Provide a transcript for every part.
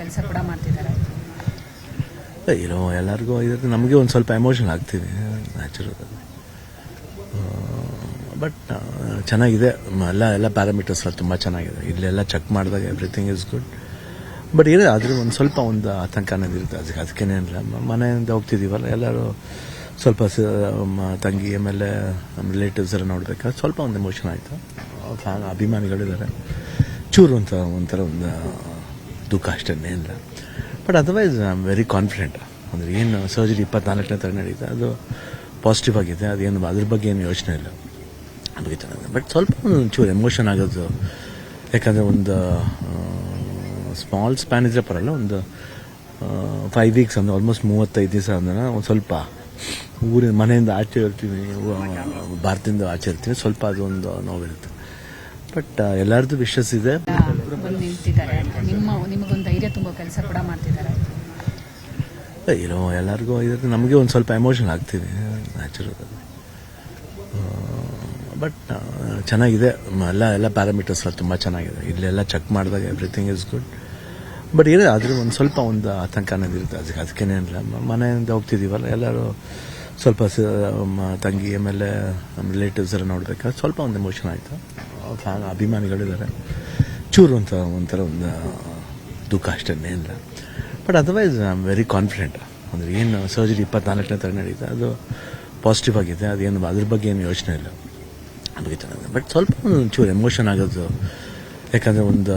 ಕೆಲಸ ಕೂಡ ಮಾಡ್ತಿದ್ದಾರೆ. ಏನೋ ಎಲ್ಲರಿಗೂ ಇದ್ರೆ ನಮಗೆ ಒಂದು ಸ್ವಲ್ಪ ಎಮೋಷನ್ ಆಗ್ತೀವಿ ನ್ಯಾಚುರಲ್ ಬಟ್ ಚೆನ್ನಾಗಿದೆ. ಎಲ್ಲ ಎಲ್ಲ ಪ್ಯಾರಾಮೀಟರ್ಸ್ ಎಲ್ಲ ತುಂಬ ಚೆನ್ನಾಗಿದೆ. ಇಲ್ಲೆಲ್ಲ ಚೆಕ್ ಮಾಡಿದಾಗ ಎವ್ರಿಥಿಂಗ್ ಇಸ್ ಗುಡ್ ಬಟ್ ಇದೆ ಆದರೂ ಒಂದು ಸ್ವಲ್ಪ ಒಂದು ಆತಂಕ ಅನ್ನೋದು ಇರುತ್ತೆ. ಅದಕ್ಕೆ ಅದಕ್ಕೇನೆ ಇಲ್ಲ. ಮನೆಯಿಂದ ಹೋಗ್ತಿದ್ದೀವಲ್ಲ ಎಲ್ಲರೂ ಸ್ವಲ್ಪ ತಂಗಿ ಆಮೇಲೆ ನಮ್ಮ ರಿಲೇಟಿವ್ಸ್ ಎಲ್ಲ ನೋಡಬೇಕಾದ್ರೆ ಸ್ವಲ್ಪ ಒಂದು ಎಮೋಷನ್ ಆಯಿತು. ಫ್ಯಾನ್ ಅಭಿಮಾನಿಗಳಿದ್ದಾರೆ ಚೂರು ಅಂತ ಒಂಥರ ಒಂದು ದುಃಖ ಅಷ್ಟೇ ಇಲ್ಲ. But otherwise I am very confident ಅಂದರೆ ಏನು ಸರ್ಜರಿ ಇಪ್ಪತ್ನಾಲ್ಕನೇ ತರ ನಡೀತಾ, ಅದು ಪಾಸಿಟಿವ್ ಆಗಿದೆ. ಅದೇನು ಅದ್ರ ಬಗ್ಗೆ ಏನು ಯೋಚನೆ ಇಲ್ಲ. ಅದಕ್ಕೆ ಚೆನ್ನಾಗಿದೆ ಬಟ್ ಸ್ವಲ್ಪ ಒಂಚೂರು ಎಮೋಷನ್ ಆಗೋದು. ಯಾಕಂದರೆ ಒಂದು ಸ್ಮಾಲ್ ಸ್ಪ್ಯಾನ್ ಇದ್ರೆ ಪರಲ್ಲ ಒಂದು ಫೈವ್ ವೀಕ್ಸ್ ಅಂದರೆ ಆಲ್ಮೋಸ್ಟ್ ಮೂವತ್ತೈದು ದಿವಸ ಅಂದ್ರೆ ಒಂದು ಸ್ವಲ್ಪ ಊರಿನ ಮನೆಯಿಂದ ಆಚೆ ಇರ್ತೀವಿ ಊ- ಭಾರತದಿಂದ ಆಚೆ ಇರ್ತೀವಿ ಸ್ವಲ್ಪ ಅದೊಂದು ನೋವಿರುತ್ತೆ. ಬಟ್ ಎಲ್ಲರದ್ದು ವಿಶಸ್ ಇದೆ. ಬಂದು ನಿಲ್ತಿದ್ದಾರೆ ನಿಮ್ಮ ನಿಮಗೊಂದು ಧೈರ್ಯ ತುಂಬೋ ಕೆಲಸ ಕೂಡ ಮಾಡ್ತಿದ್ದಾರೆ. ಏನೋ ಎಲ್ಲರಿಗೂ ಇದ್ರೆ ನಮಗೆ ಒಂದು ಸ್ವಲ್ಪ ಎಮೋಷನ್ ಆಗ್ತೀವಿ ನ್ಯಾಚುರಲ್ ಬಟ್ ಚೆನ್ನಾಗಿದೆ. ಎಲ್ಲ ಎಲ್ಲ ಪ್ಯಾರಾಮೀಟರ್ಸ್ ಎಲ್ಲ ತುಂಬ ಚೆನ್ನಾಗಿದೆ. ಇಲ್ಲೆಲ್ಲ ಚೆಕ್ ಮಾಡಿದಾಗ ಎವ್ರಿಥಿಂಗ್ ಇಸ್ ಗುಡ್ ಬಟ್ ಇದೆ ಆದರೂ ಒಂದು ಸ್ವಲ್ಪ ಒಂದು ಆತಂಕ ಅನ್ನೋದು ಇರುತ್ತೆ. ಅದಕ್ಕೆ ಅದಕ್ಕೇನಿಲ್ಲ ಇಲ್ಲ ಮನೆಯಿಂದ ಹೋಗ್ತಿದ್ದೀವಲ್ಲ ಎಲ್ಲರೂ ಸ್ವಲ್ಪ ತಂಗಿ ಆಮೇಲೆ ನಮ್ಮ ರಿಲೇಟಿವ್ಸ್ ಎಲ್ಲ ನೋಡಬೇಕಾದ್ರೆ ಸ್ವಲ್ಪ ಒಂದು ಎಮೋಷನ್ ಆಯಿತು. ಫ್ಯಾನ್ ಅಭಿಮಾನಿಗಳಿದ್ದಾರೆ. ಚೂರು ಅಂತ ಒಂಥರ ಒಂದು ದುಃಖ ಅಷ್ಟೇ ಇಲ್ಲ. But otherwise I am very confident ಅಂದರೆ ಏನು ಸರ್ಜರಿ ಇಪ್ಪತ್ನಾಲ್ಕನೇ ಥರ ನಡೀತಾ, ಅದು ಪಾಸಿಟಿವ್ ಆಗಿದೆ. ಅದೇನು ಅದ್ರ ಬಗ್ಗೆ ಏನು ಯೋಚನೆ ಇಲ್ಲ. ಅದಕ್ಕೆ ಚೆನ್ನಾಗಿದೆ ಬಟ್ ಸ್ವಲ್ಪ ಒಂಚೂರು ಎಮೋಷನ್ ಆಗೋದು. ಯಾಕಂದರೆ ಒಂದು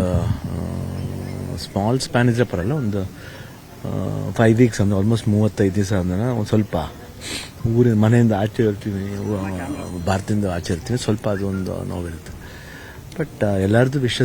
ಸ್ಮಾಲ್ ಸ್ಪ್ಯಾನ್ ಇದ್ರೆ ಪರಲ್ಲ ಒಂದು ಫೈವ್ ವೀಕ್ಸ್ ಅಂದರೆ ಆಲ್ಮೋಸ್ಟ್ ಮೂವತ್ತೈದು ದಿವಸ ಅಂದ್ರೆ ಒಂದು ಸ್ವಲ್ಪ ಊರಿನ ಮನೆಯಿಂದ ಆಚೆ ಇರ್ತೀವಿ ಭಾರತದಿಂದ ಆಚೆ ಇರ್ತೀವಿ ಸ್ವಲ್ಪ ಅದೊಂದು ನೋವಿರುತ್ತೆ. ಬಟ್ ಎಲ್ಲರದ್ದು ವಿಶಸ್